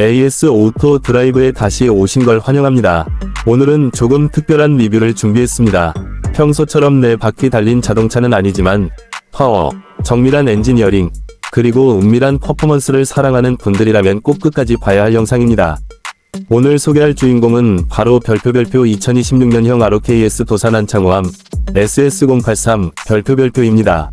AS 오토 드라이브에 다시 오신 걸 환영합니다. 오늘은 조금 특별한 리뷰를 준비했습니다. 평소처럼 네 바퀴 달린 자동차는 아니지만 파워, 정밀한 엔지니어링, 그리고 은밀한 퍼포먼스를 사랑하는 분들이라면 꼭 끝까지 봐야 할 영상입니다. 오늘 소개할 주인공은 바로 별표 별표 2026년형 ROKS 도산 한창호함 SS083 별표 별표입니다.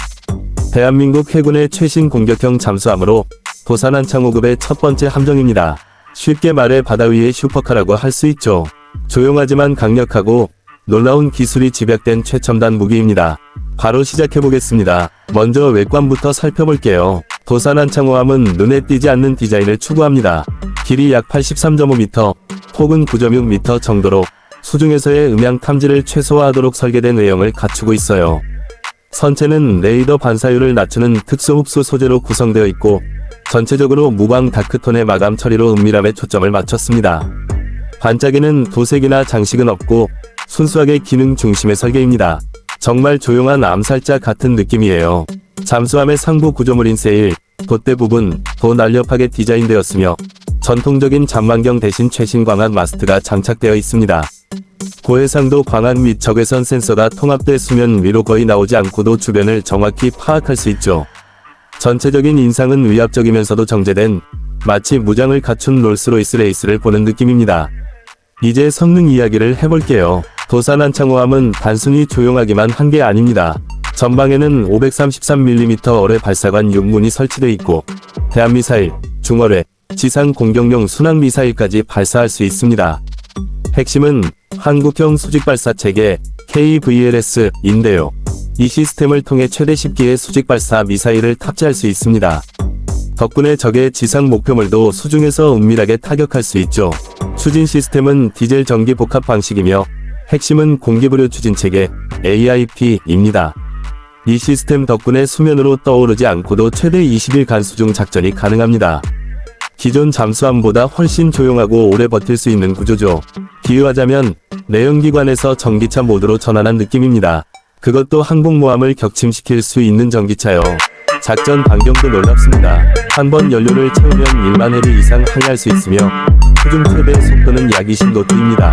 대한민국 해군의 최신 공격형 잠수함으로 도산 한 창호급의 첫 번째 함정입니다. 쉽게 말해 바다 위의 슈퍼카라고 할 수 있죠. 조용하지만 강력하고 놀라운 기술이 집약된 최첨단 무기입니다. 바로 시작해보겠습니다. 먼저 외관부터 살펴볼게요. 도산 한 창호함은 눈에 띄지 않는 디자인을 추구합니다. 길이 약 83.5m, 폭은 9.6m 정도로 수중에서의 음향 탐지를 최소화하도록 설계된 외형을 갖추고 있어요. 선체는 레이더 반사율을 낮추는 특수 흡수 소재로 구성되어 있고 전체적으로 무광 다크톤의 마감 처리로 은밀함에 초점을 맞췄습니다. 반짝이는 도색이나 장식은 없고 순수하게 기능 중심의 설계입니다. 정말 조용한 암살자 같은 느낌이에요. 잠수함의 상부 구조물인 세일, 돛대 부분 더 날렵하게 디자인되었으며 전통적인 잠만경 대신 최신 광안 마스트가 장착되어 있습니다. 고해상도 광안 및 적외선 센서가 통합돼 수면 위로 거의 나오지 않고도 주변을 정확히 파악할 수 있죠. 전체적인 인상은 위압적이면서도 정제된 마치 무장을 갖춘 롤스로이스 레이스를 보는 느낌입니다. 이제 성능 이야기를 해볼게요. 도산 한창호함은 단순히 조용하기만 한 게 아닙니다. 전방에는 533mm 어뢰 발사관 6문이 설치되어 있고 대한미사일, 중어뢰, 지상 공격용 순항 미사일까지 발사할 수 있습니다. 핵심은 한국형 수직 발사 체계 KVLS인데요. 이 시스템을 통해 최대 10기의 수직 발사 미사일을 탑재할 수 있습니다. 덕분에 적의 지상 목표물도 수중에서 은밀하게 타격할 수 있죠. 추진 시스템은 디젤 전기 복합 방식이며 핵심은 공기부료 추진 체계 AIP입니다. 이 시스템 덕분에 수면으로 떠오르지 않고도 최대 20일 간 수중 작전이 가능합니다. 기존 잠수함보다 훨씬 조용하고 오래 버틸 수 있는 구조죠. 비유하자면 내연기관에서 전기차 모드로 전환한 느낌입니다. 그것도 항공모함을 격침시킬 수 있는 전기차요. 작전 반경도 놀랍습니다. 한 번 연료를 채우면 1만 해리 이상 항해할 수 있으며 수중 최대 속도는 약 20노트입니다.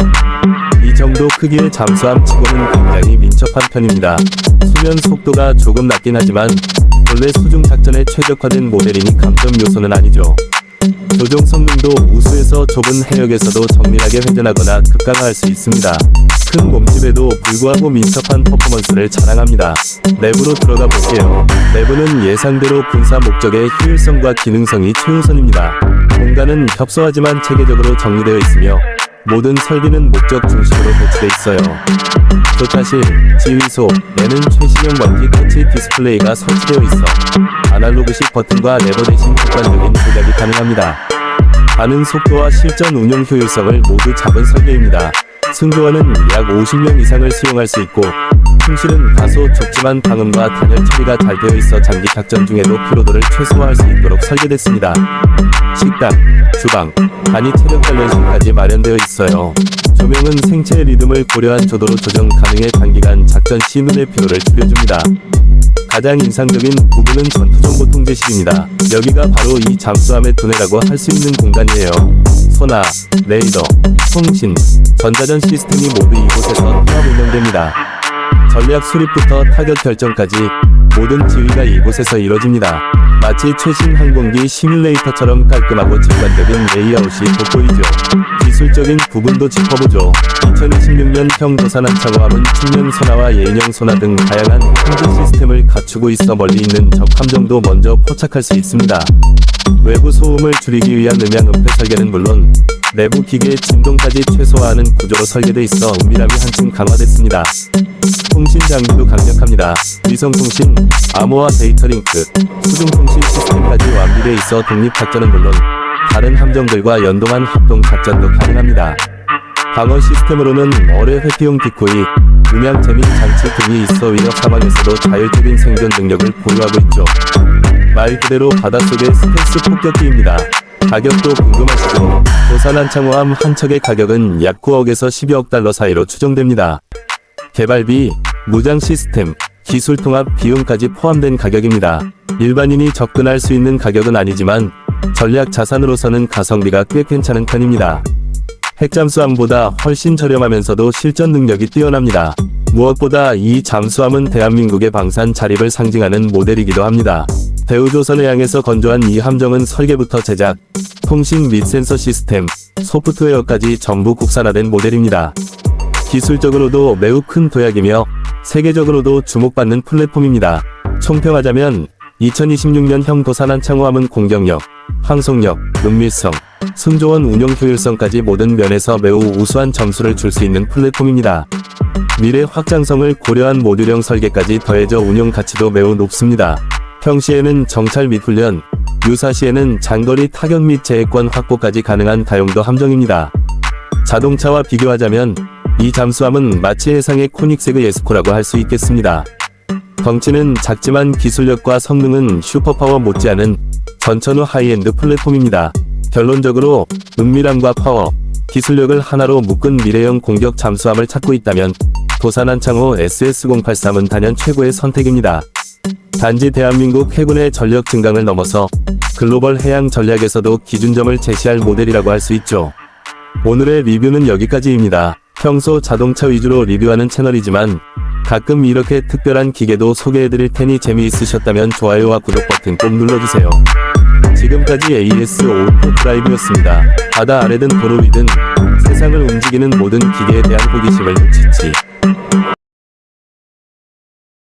이 정도 크기의 잠수함 치고는 굉장히 민첩한 편입니다. 수면 속도가 조금 낮긴 하지만 원래 수중 작전에 최적화된 모델이니 감점 요소는 아니죠. 조종 성능도 우수해서 좁은 해역에서도 정밀하게 회전하거나 급강화할 수 있습니다. 큰 몸집에도 불구하고 민첩한 퍼포먼스를 자랑합니다. 내부로 들어가 볼게요. 내부는 예상대로 군사 목적의 효율성과 기능성이 최우선입니다. 공간은 협소하지만 체계적으로 정리되어 있으며 모든 설비는 목적 중심으로 배치돼 있어요. 조타실, 지휘소에는 최신형 멀티 터치 디스플레이가 설치되어 있어 아날로그식 버튼과 레버 대신 객관적인 조작이 가능합니다. 가는 속도와 실전 운용 효율성을 모두 잡은 설계입니다. 승조원은 약 50명 이상을 수용할 수 있고 품실은 다소 좁지만 방음과 단열 처리가 잘 되어 있어 장기 작전 중에도 피로도를 최소화할 수 있도록 설계됐습니다. 식당, 주방, 간이 체력 단련실까지 마련되어 있어요. 조명은 생체 리듬을 고려한 조도로 조정 가능해 단기간 작전 시 눈의 피로를 줄여줍니다. 가장 인상적인 부분은 전투정보 통제실입니다. 여기가 바로 이 잠수함의 두뇌라고 할 수 있는 공간이에요. 소나, 레이더, 통신, 전자전 시스템이 모두 이곳에서 통합 운영됩니다. 전략 수립부터 타격 결정까지 모든 지휘가 이곳에서 이뤄집니다. 마치 최신 항공기 시뮬레이터처럼 깔끔하고 직관적인 레이아웃이 돋보이죠. 기술적인 부분도 짚어보죠. 2026년형 도산 한창호함은 측면 소나와 예인형 소나 등 다양한 통제 시스템을 갖추고 있어 멀리 있는 적 함정도 먼저 포착할 수 있습니다. 외부 소음을 줄이기 위한 음향 은폐 설계는 물론 내부 기계의 진동까지 최소화하는 구조로 설계돼 있어 은밀함이 한층 강화됐습니다. 통신 장비도 강력합니다. 위성통신, 암호화 데이터 링크, 수중통신 시스템까지 완비돼 있어 독립 작전은 물론 다른 함정들과 연동한 합동 작전도 가능합니다. 방어 시스템으로는 어뢰 회피용 디코이, 음향 재민 장치 등이 있어 위협 상황에서도 자율적인 생존 능력을 보유하고 있죠. 말 그대로 바닷속의 스텔스 폭격기입니다. 가격도 궁금하시죠? 도산 한창호함 한 척의 가격은 약 9억에서 12억 달러 사이로 추정됩니다. 개발비, 무장 시스템, 기술 통합 비용까지 포함된 가격입니다. 일반인이 접근할 수 있는 가격은 아니지만 전략 자산으로서는 가성비가 꽤 괜찮은 편입니다. 핵잠수함보다 훨씬 저렴하면서도 실전 능력이 뛰어납니다. 무엇보다 이 잠수함은 대한민국의 방산 자립을 상징하는 모델이기도 합니다. 대우조선을 향해서 건조한 이 함정은 설계부터 제작, 통신 및 센서 시스템, 소프트웨어까지 전부 국산화된 모델입니다. 기술적으로도 매우 큰 도약이며 세계적으로도 주목받는 플랫폼입니다. 총평하자면 2026년형 도산한 창호함은 공격력, 항속력, 은밀성, 승조원 운용 효율성까지 모든 면에서 매우 우수한 점수를 줄 수 있는 플랫폼입니다. 미래 확장성을 고려한 모듈형 설계까지 더해져 운용 가치도 매우 높습니다. 평시에는 정찰 및 훈련, 유사시에는 장거리 타격 및 재해권 확보까지 가능한 다용도 함정입니다. 자동차와 비교하자면 이 잠수함은 마치 해상의 코닉세그 예스코라고 할 수 있겠습니다. 덩치는 작지만 기술력과 성능은 슈퍼파워 못지않은 전천후 하이엔드 플랫폼입니다. 결론적으로 은밀함과 파워, 기술력을 하나로 묶은 미래형 공격 잠수함을 찾고 있다면 도산 한창호 SS-083은 단연 최고의 선택입니다. 단지 대한민국 해군의 전력 증강을 넘어서 글로벌 해양 전략에서도 기준점을 제시할 모델이라고 할 수 있죠. 오늘의 리뷰는 여기까지입니다. 평소 자동차 위주로 리뷰하는 채널이지만 가끔 이렇게 특별한 기계도 소개해드릴 테니 재미있으셨다면 좋아요와 구독 버튼 꼭 눌러주세요. 지금까지 AS 오토 드라이브였습니다. 바다 아래든 도로 위든 세상을 움직이는 모든 기계에 대한 호기심을 놓치지